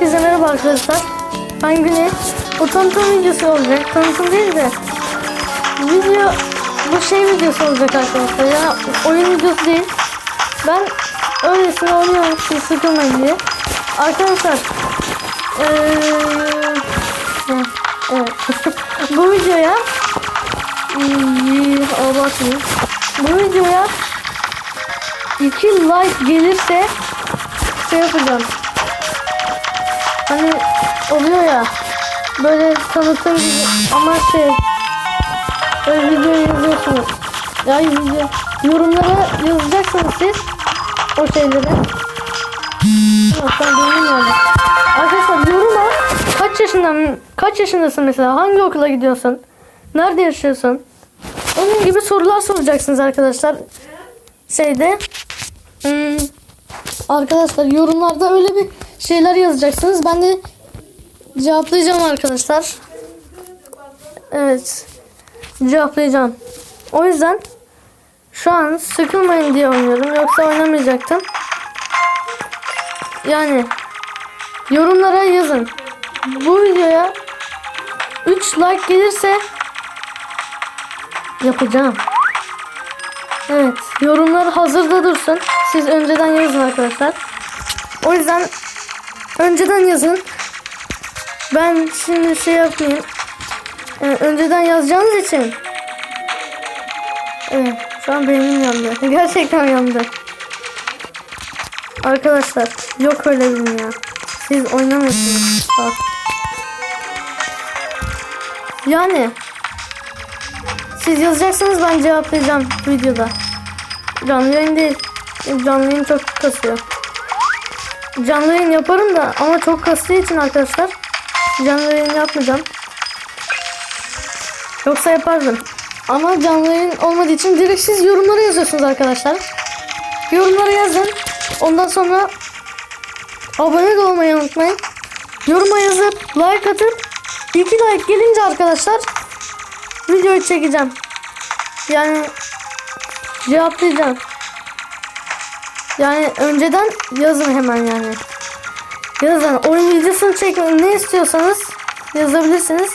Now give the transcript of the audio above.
Herkese merhaba arkadaşlar. Ben Güney. Bu tanıtım videosu olacak. Tanıtım değil de video bu şey videosu olacak arkadaşlar. Ya oyun videosu değil. Ben öylesine oynuyorum siz sıkılmayın diye. Arkadaşlar eee evet. bu videoya abartmayayım. Bu videoya 2 like gelirse şey yapacağım. Hani oluyor ya böyle tanıtım gibi ama şey böyle video yazıyorsunuz. Ya video yorumlara yazacaksınız siz o şeyleri. Yok bilmiyorum. Arkadaşlar yoruma kaç yaşından kaç yaşındasın mesela hangi okula gidiyorsun? Nerede yaşıyorsun? Onun gibi sorular soracaksınız arkadaşlar. Şeyde hmm, arkadaşlar yorumlarda öyle bir şeyler yazacaksınız. Ben de cevaplayacağım arkadaşlar. Evet. Cevaplayacağım. O yüzden şu an sıkılmayın diye oynuyorum. Yoksa oynamayacaktım. Yani yorumlara yazın. Bu videoya 3 like gelirse yapacağım. Evet. Yorumlar hazırda dursun. Siz önceden yazın arkadaşlar. O yüzden önceden yazın. Ben şimdi şey yapmayayım. Ee, önceden yazacağınız için. Evet. Şu an beynim yandı. Gerçekten yandı. Arkadaşlar yok öyle bir dünya. Siz oynamıyorsunuz. Bak. Yani siz yazacaksınız ben cevaplayacağım videoda. Canlı yayın değil. Canlı yayın çok kasıyor. Canlı yayın yaparım da ama çok kastığı için arkadaşlar canlı yayın yapmayacağım. Yoksa yapardım. Ama canlı yayın olmadığı için direkt siz yorumlara yazıyorsunuz arkadaşlar. Yorumlara yazın. Ondan sonra abone de olmayı unutmayın. Yoruma yazıp like atıp 2 like gelince arkadaşlar videoyu çekeceğim. Yani cevaplayacağım. Yani önceden yazın hemen yani. Yazın. Oyun videosunu çekmeyi ne istiyorsanız yazabilirsiniz.